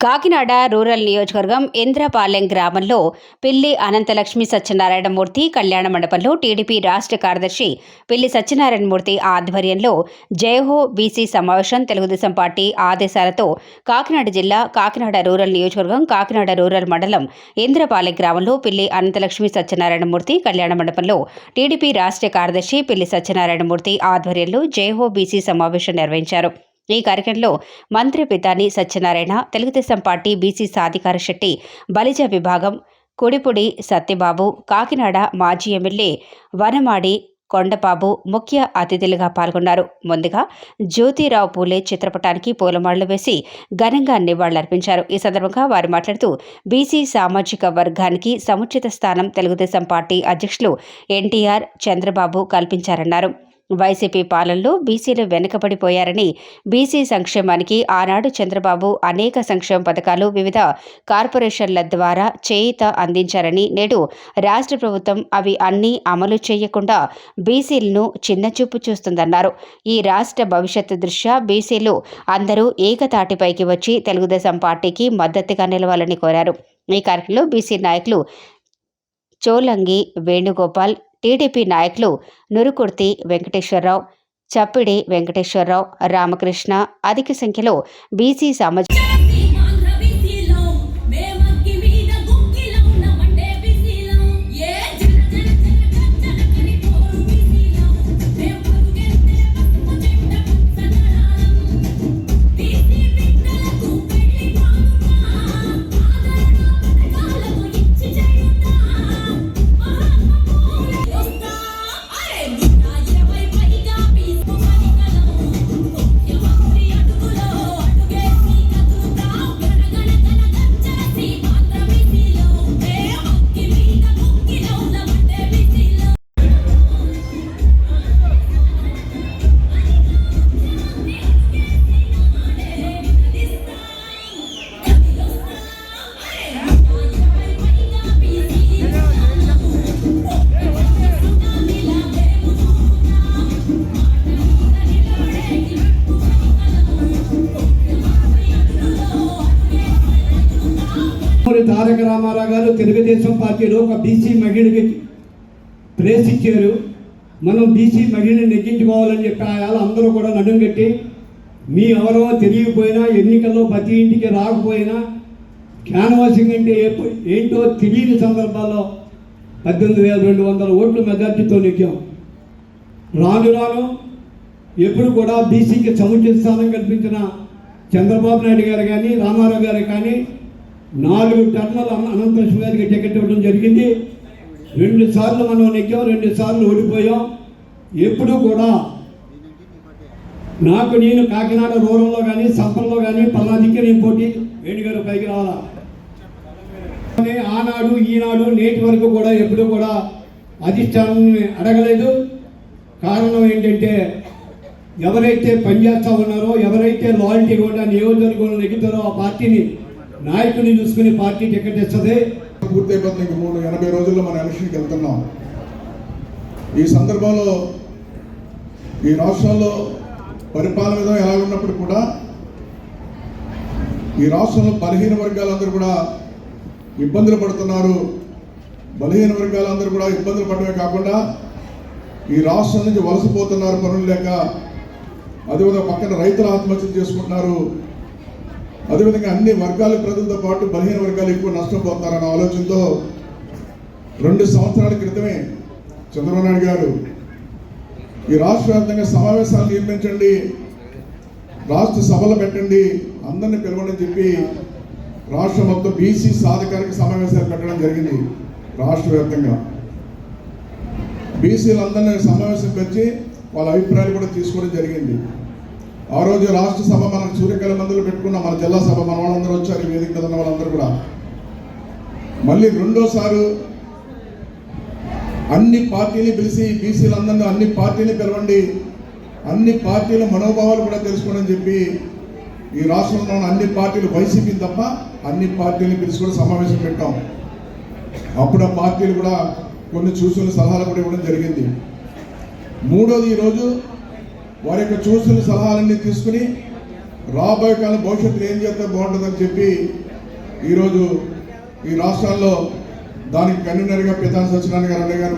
Kakinada rural నియోజకవర్గం ఇంద్రపాలెం గ్రామంలో పిల్లి అనంతలక్ష్మి సత్యనారాయణమూర్తి కళ్యాణ మండపంలో టీడీపీ రాష్ట్ర కార్యదర్శి పిల్లి సత్యనారాయణమూర్తి ఆధ్వర్యంలో జయహో బీసీ సమావేశం తెలుగుదేశం పార్టీ ఆదేశాలతో కాకినాడ జిల్లా కాకినాడ రూరల్ నియోజకవర్గం కాకినాడ రూరల్ మండలం ఇంద్రపాలెం గ్రామంలో పిల్లి అనంతలక్ష్మి సత్యనారాయణమూర్తి కళ్యాణ మండపంలో టీడీపీ రాష్ట్ర కార్యదర్శి పిల్లి సత్యనారాయణమూర్తి ఆధ్వర్యంలో జయహో బీసీ సమావేశం నిర్వహించారు. ఈ కార్యక్రమంలో మంత్రి పితాని సత్యనారాయణ తెలుగుదేశం పార్టీ బీసీ సాధికార శెట్టి బలిజ విభాగం కుడిపుడి సత్యబాబు కాకినాడ మాజీ ఎమ్మెల్యే వనమాడి కొండబాబు ముఖ్య అతిథులుగా పాల్గొన్నారు. ముందుగా జ్యోతిరావు పూలే చిత్రపటానికి పూలమాళ్ళు వేసి ఘనంగా నివాళులర్పించారు. ఈ సందర్భంగా వారు మాట్లాడుతూ బీసీ సామాజిక వర్గానికి సముచిత స్థానం తెలుగుదేశం పార్టీ అధ్యక్షులు ఎన్టీఆర్ చంద్రబాబు కల్పించారన్నారు. వైసీపీ పాలనలో బీసీలు వెనుకబడిపోయారని బీసీ సంక్షేమానికి ఆనాడు చంద్రబాబు అనేక సంక్షేమ పథకాలు వివిధ కార్పొరేషన్ల ద్వారా చేయిత అందించారని నేడు రాష్ట్ర ప్రభుత్వం అవి అన్నీ అమలు చేయకుండా బీసీలను చిన్నచూపు చూస్తుందన్నారు. ఈ రాష్ట్ర భవిష్యత్తు దృష్ట్యా బీసీలు అందరూ ఏకతాటిపైకి వచ్చి తెలుగుదేశం పార్టీకి మద్దతుగా నిలవాలని కోరారు. ఈ కార్యక్రమంలో బీసీ నాయకులు చోలంగి వేణుగోపాల్ టీడీపీ నాయకులు నురుకుర్తి వెంకటేశ్వరరావు చప్పిడి వెంకటేశ్వరరావు రామకృష్ణ అధిక సంఖ్యలో బీసీ సామాజిక రామారావు గారు తెలుగుదేశం పార్టీలో ఒక బీసీ మహిళకి ప్రేస్ ఇచ్చారు. మనం బీసీ మహిళని నెగ్గించుకోవాలని చెప్పి ఆయన అందరూ కూడా నడుం కట్టి మీ ఎవరో తెలియకపోయినా ఎన్నికల్లో ప్రతి ఇంటికి రాకపోయినా క్యాన్వాసింగ్ అంటే ఏంటో తెలియని సందర్భాల్లో పద్దెనిమిది వేల రెండు వందల ఓట్ల మెజార్టీతో నెగ్గాం. రాను రాను ఎప్పుడు కూడా బీసీకి సముచిత స్థానం కల్పించిన చంద్రబాబు నాయుడు గారు కానీ రామారావు గారు కానీ నాలుగు టన్నులు అన- గారికి టికెట్ ఇవ్వడం జరిగింది. రెండు సార్లు మనం నెగ్గాం రెండు సార్లు ఓడిపోయాం. ఎప్పుడు కూడా నాకు నేను కాకినాడ రూరల్లో కానీ సంపల్లో కానీ పల్నాదికి నేను పోటీ వేణుగారు పైకి రావాలా? కానీ ఆనాడు ఈనాడు నేటి వరకు కూడా ఎప్పుడు కూడా అధిష్టానాన్ని అడగలేదు. కారణం ఏంటంటే ఎవరైతే పనిచేస్తా ఉన్నారో ఎవరైతే లాయల్టీ కూడా నియోజకవర్గంలో నెగ్గుతారో ఆ పార్టీని నాయకుడిని చూసుకుని పార్టీ టికెట్ ఇస్తుంది పూర్తయిపోతుంది ఇంక మూడు ఎనభై రోజుల్లో మనం ఎలక్షన్కి వెళ్తున్నాం. ఈ సందర్భంలో ఈ రాష్ట్రంలో పరిపాలన విధం ఎలా ఉన్నప్పుడు కూడా ఈ రాష్ట్రంలో బలహీన వర్గాలందరూ కూడా ఇబ్బందులు పడుతున్నారు. బలహీన వర్గాలందరూ కూడా ఇబ్బందులు పడమే కాకుండా ఈ రాష్ట్రం నుంచి వలసపోతున్నారు పనులు లేక. అదేవిధంగా పక్కన రైతులు ఆత్మహత్యలు చేసుకుంటున్నారు. అదేవిధంగా అన్ని వర్గాల ప్రజలతో పాటు బలహీన వర్గాలు ఎక్కువ నష్టపోతున్నారన్న ఆలోచనతో రెండు సంవత్సరాల క్రితమే చంద్రబాబు నాయుడు గారు ఈ రాష్ట్ర వ్యాప్తంగా సమావేశాలు నిర్మించండి రాష్ట్ర సభలు పెట్టండి అందరిని పిలవని చెప్పి రాష్ట్ర మొత్తం బీసీ సాధికారిక సమావేశాలు పెట్టడం జరిగింది రాష్ట్ర వ్యాప్తంగా. బీసీలందరినీ సమావేశం పెంచి వాళ్ళ అభిప్రాయాలు కూడా తీసుకోవడం జరిగింది. ఆ రోజు రాష్ట్ర సభ మనం సూర్యకాల మందులు పెట్టుకున్న. మన జిల్లా సభ మన వాళ్ళందరూ వచ్చారు ఈ వేదిక మీద ఉన్న వాళ్ళందరూ కూడా. మళ్ళీ రెండోసారి అన్ని పార్టీని పిలిచి బీసీలందరినీ అన్ని పార్టీలు పిలవండి. అన్ని పార్టీల మనోభావాలు కూడా తెలుసుకోవడం చెప్పి ఈ రాష్ట్రంలో ఉన్న అన్ని పార్టీలు వైసీపీని తప్ప అన్ని పార్టీలు పిలిచి కూడా సమావేశం పెట్టాం. అప్పుడు ఆ పార్టీలు కూడా కొన్ని చూసుకున్న సలహాలు కూడా ఇవ్వడం జరిగింది. మూడోది ఈరోజు వారి యొక్క చూసిన సలహాలన్నీ తీసుకుని రాబోయే కాలం భవిష్యత్తులో ఏం చేస్తే బాగుంటుందని చెప్పి ఈరోజు ఈ రాష్ట్రాల్లో దానికి కన్వీనర్గా పితాన్ సత్యనారాయణ గారు అన్నయ్య గారు